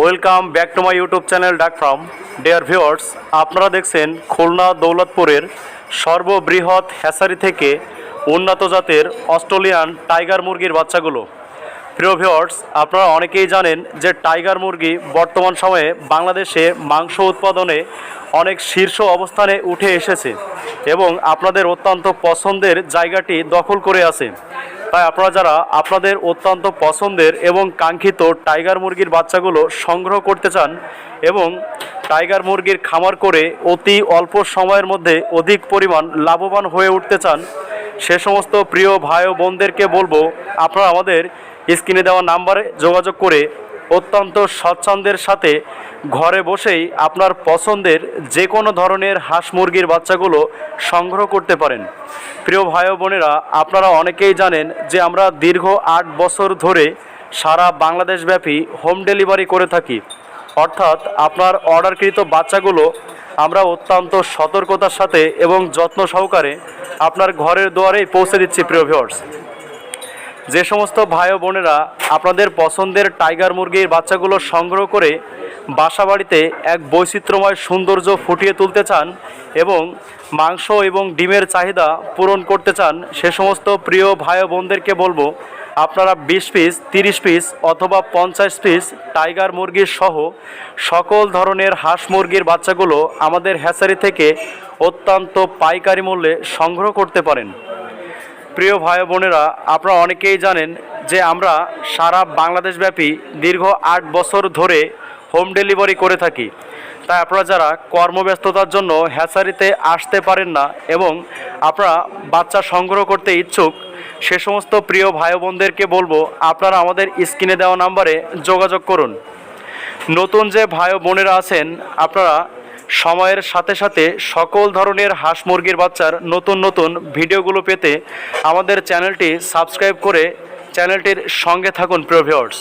Welcome back to my YouTube channel duck from dear viewers আপনারা দেখছেন খুলনা দৌলতপুরের সর্ববৃহৎ হ্যাসারি থেকে উন্নত জাতের অস্ট্রেলিয়ান টাইগার মুরগির বাচ্চাগুলো। প্রিয় ভিউয়ার্স আপনারা অনেকেই জানেন যে টাইগার মুরগি বর্তমান সময়ে বাংলাদেশে মাংস উৎপাদনে অনেক শীর্ষ অবস্থানে উঠে এসেছে এবং আপনাদের অত্যন্ত পছন্দের জায়গাটি দখল করে আছে। তাই আপনারা যারা আপনাদের অত্যন্ত পছন্দের এবং কাঙ্ক্ষিত টাইগার মুরগির বাচ্চাগুলো সংগ্রহ করতে চান এবং টাইগার মুরগির খামার করে অতি অল্প সময়ের মধ্যে অধিক পরিমাণ লাভবান হয়ে উঠতে চান, সে সমস্ত প্রিয় ভাই ও বোনদেরকে বলব, আপনারা আমাদের স্ক্রিনে দেওয়া নাম্বারে যোগাযোগ করে অত্যন্ত স্বচ্ছন্দের সাথে ঘরে বসেই আপনার পছন্দের যে কোনো ধরনের হাঁস মুরগির বাচ্চাগুলো সংগ্রহ করতে পারেন। প্রিয় ভাই বোনেরা, আপনারা অনেকেই জানেন যে আমরা দীর্ঘ আট বছর ধরে সারা বাংলাদেশব্যাপী হোম ডেলিভারি করে থাকি। অর্থাৎ আপনার অর্ডারকৃত বাচ্চাগুলো আমরা অত্যন্ত সতর্কতার সাথে এবং যত্ন সহকারে আপনার ঘরের দুয়ারেই পৌঁছে দিচ্ছি, প্রিয় ভিউয়ার্স যে সমস্ত ভাই বোনেরা আপনাদের পছন্দের টাইগার মুরগির বাচ্চাগুলো সংগ্রহ করে বাসা বাড়িতে এক বৈচিত্র্যময় সৌন্দর্য ফুটিয়ে তুলতে চান এবং মাংস এবং ডিমের চাহিদা পূরণ করতে চান, সে সমস্ত প্রিয় ভাই বোনদেরকে বলব, আপনারা বিশ পিস, তিরিশ পিস অথবা পঞ্চাশ পিস টাইগার মুরগির সহ সকল ধরনের হাঁস মুরগির বাচ্চাগুলো আমাদের হ্যাচারি থেকে অত্যন্ত পাইকারি মূল্যে সংগ্রহ করতে পারেন। প্রিয় ভাই বোনেরা, আপনারা অনেকেই জানেন যে আমরা সারা বাংলাদেশব্যাপী দীর্ঘ আট বছর ধরে হোম ডেলিভারি করে থাকি। তাই আপনারা যারা কর্মব্যস্ততার জন্য হ্যাচারিতে আসতে পারেন না এবং আপনারা বাচ্চা সংগ্রহ করতে ইচ্ছুক, সে সমস্ত প্রিয় ভাই বোনদেরকে বলব, আপনারা আমাদের স্ক্রিনে দেওয়া নাম্বারে যোগাযোগ করুন। নতুন যে ভাই বোনেরা আছেন, আপনারা সময়ের সাথে সাথে সকল ধরনের হাঁস মুরগির বাচ্চার নতুন নতুন ভিডিওগুলো পেতে আমাদের চ্যানেলটি সাবস্ক্রাইব করে চ্যানেলটির সঙ্গে থাকুন, প্রিয় ভিউয়ার্স